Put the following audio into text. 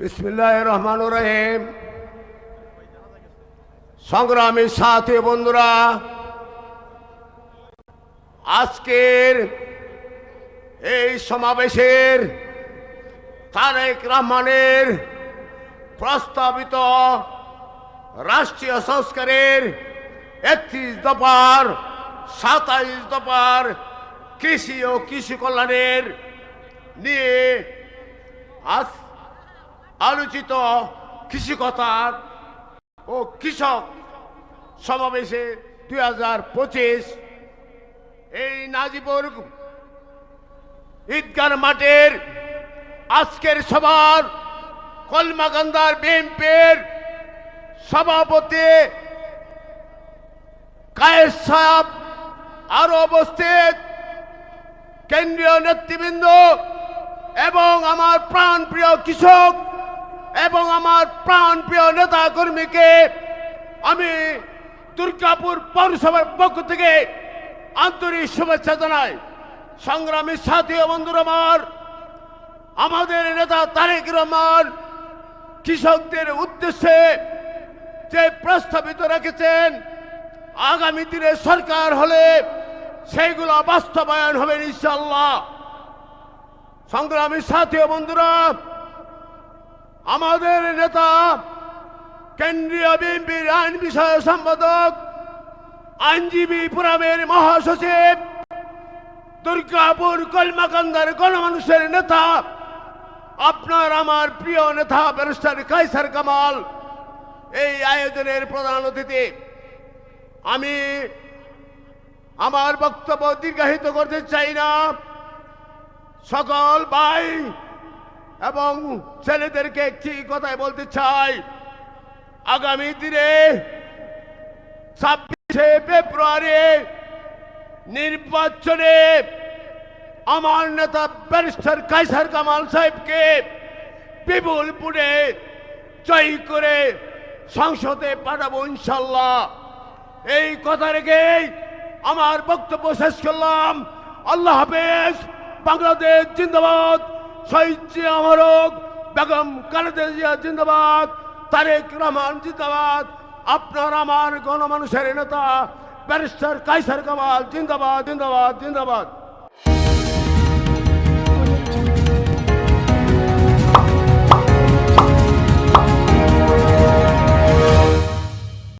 বিসমিল্লাহ রহমান রহিম। সংগ্রামী সাথী বন্ধুরা, আজকের এই সমাবেশের তারেক রহমানের প্রস্তাবিত রাষ্ট্রীয় সংস্কারের একত্রিশ দফার, সাতাইশ দফার কৃষি ও কৃষি কল্যাণের নিয়ে আজ আলোচিত কৃষিকতার ও কৃষক সমাবেশে দুই হাজার পঁচিশ এই নাজিপুর ঈদগার মাঠের আজকের সভার কলমাকান্দার বিএনপির সভাপতি কায়েস সাহেব আরও উপস্থিত। কেন্দ্রীয় নেতৃবৃন্দ এবং আমার প্রাণ প্রিয় কৃষক এবং আমার প্রাণ প্রিয় নেতা কর্মীকে আমি দুর্গাপুর পৌরসভার পক্ষ থেকে আন্তরিক শুভেচ্ছা জানাই। সংগ্রামী সাথী বন্ধুর আমার, আমাদের নেতা তারেক রহমান কৃষকদের উদ্দেশ্যে যে প্রস্তাবিত রেখেছেন, আগামী দিনে সরকার হলে সেইগুলো বাস্তবায়ন হবে ইনশাল্লাহ সংগ্রামী সাথী বন্ধুরা আমাদের নেতা কেন্দ্রীয় বিএনপির আইন বিষয় সম্পাদক, আইনজীবী ফোরামের মহাসচিব, দুর্গাপুর কলমাকান্দার গণমানুষের নেতা, আপনার আমার প্রিয় নেতা ব্যারিস্টার কাইসার কামাল, এই আয়োজনের প্রধান অতিথি। আমি আমার বক্তব্য দীর্ঘায়িত করতে চাই না। সকল ভাই এবং ছেলেদেরকে একটি কথাই বলতে চাই। আগামী দিনে ছাব্বিশে ফেব্রুয়ারি নির্বাচনে আমার নেতা ব্যারিস্টার কাইসার কামাল সাহেবকে বিপুলপুরে জয় করে সংসদে পাঠাবো ইনশাল্লাহ এই কথা রেখেই আমার বক্তব্য শেষ করলাম। আল্লাহ হাফেজ, বাংলাদেশ জিন্দাবাদ। শহীদ জিয়া আমরক বেগম খালেদা জিয়া জিন্দাবাদ, তারেক রহমান জিন্দাবাদ। আপনার আমার গণমানুষের নেতা, ব্যারিস্টার কাইসার কামাল জিন্দাবাদ জিন্দাবাদ জিন্দাবাদ।